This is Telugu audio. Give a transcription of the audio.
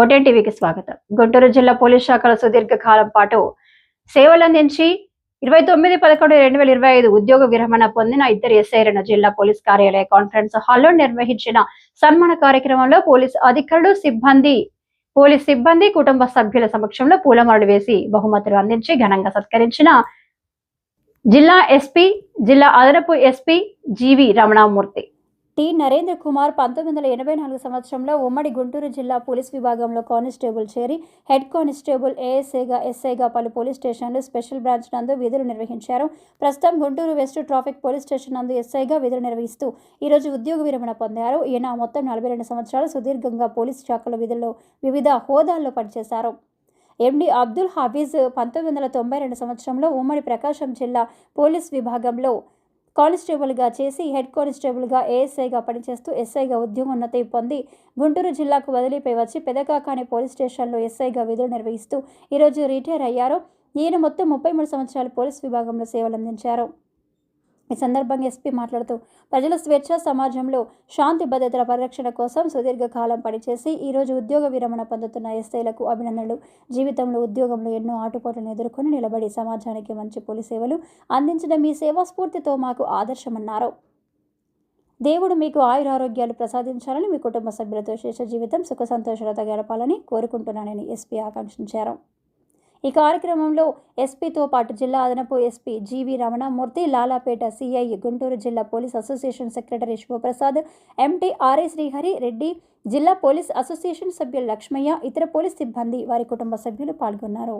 ఓటెన్ టీవీకి స్వాగతం. గుంటూరు జిల్లా పోలీస్ శాఖలో సుదీర్ఘ కాలం పాటు సేవలందించి ఇరవై తొమ్మిది పదకొండు రెండు వేల ఇరవై ఐదు ఉద్యోగ విరమణ పొందిన ఇద్దరు ఎస్ఐలను జిల్లా పోలీస్ కార్యాలయ కాన్ఫరెన్స్ హాల్లో నిర్వహించిన సన్మాన కార్యక్రమంలో పోలీస్ అధికారులు సిబ్బంది పోలీస్ సిబ్బంది కుటుంబ సభ్యుల సమక్షంలో పూలమాలలు వేసి బహుమతులు అందించి ఘనంగా సత్కరించిన జిల్లా ఎస్పీ జిల్లా అదనపు SP GV Ramanamurthy. T Narendra Kumar పంతొమ్మిది వందల ఎనభై నాలుగు సంవత్సరంలో ఉమ్మడి గుంటూరు జిల్లా పోలీస్ విభాగంలో కానిస్టేబుల్ చేరి హెడ్ కానిస్టేబుల్ ఏఎస్ఐగా ఎస్ఐగా పలు పోలీస్ స్టేషన్లు స్పెషల్ బ్రాంచ్ నందు విధులు నిర్వహించారు. ప్రస్తుతం Guntur west traffic police station నందు ఎస్ఐగా విధులు నిర్వహిస్తూ ఈరోజు ఉద్యోగ విరమణ పొందారు. ఈయన మొత్తం నలభై రెండు సంవత్సరాలు సుదీర్ఘంగా పోలీస్ శాఖల విధుల్లో వివిధ హోదాల్లో పనిచేశారు. ఎండి అబ్దుల్ హఫీజ్ పంతొమ్మిది వందల తొంభై రెండు సంవత్సరంలో ఉమ్మడి ప్రకాశం జిల్లా పోలీస్ విభాగంలో కానిస్టేబుల్గా చేసి హెడ్ కానిస్టేబుల్గా ఏఎస్ఐగా పనిచేస్తూ ఎస్ఐగా ఉద్యోగోన్నతి పొంది గుంటూరు జిల్లాకు వదిలిపై వచ్చి పెదకాకాని పోలీస్ స్టేషన్లో ఎస్ఐగా విధులు నిర్వహిస్తూ ఈరోజు రిటైర్ అయ్యారు. ఈయన మొత్తం ముప్పై మూడు సంవత్సరాలు పోలీస్ విభాగంలో సేవలు అందించారు ఈ సందర్భంగా ఎస్పీ మాట్లాడుతూ ప్రజల స్వేచ్ఛ సమాజంలో శాంతి భద్రతల పరిరక్షణ కోసం సుదీర్ఘకాలం పనిచేసి ఈరోజు ఉద్యోగ విరమణ పొందుతున్న ఎస్ఐలకు అభినందనలు. జీవితంలో ఉద్యోగంలో ఎన్నో ఆటుపోట్లను ఎదుర్కొని నిలబడి సమాజానికి మంచి పోలీస్ సేవలు అందించిన మీ సేవా స్ఫూర్తితో మాకు ఆదర్శమన్నారు. దేవుడు మీకు ఆయురారోగ్యాలు ప్రసాదించాలని మీ కుటుంబ సభ్యులతో శేష జీవితం సుఖ సంతోషాలతో గడపాలని కోరుకుంటున్నానని ఎస్పీ ఆకాంక్షించారు. ఈ కార్యక్రమంలో ఎస్పీతో పాటు జిల్లా అదనపు SP GV Ramanamurthy Lalapeta CI Guntur జిల్లా police association secretary Shivaprasad MT RA Srihari Reddy జిల్లా పోలీస్ అసోసియేషన్ సభ్యులు లక్ష్మయ్య ఇతర పోలీస్ సిబ్బంది వారి కుటుంబ సభ్యులు పాల్గొన్నారు.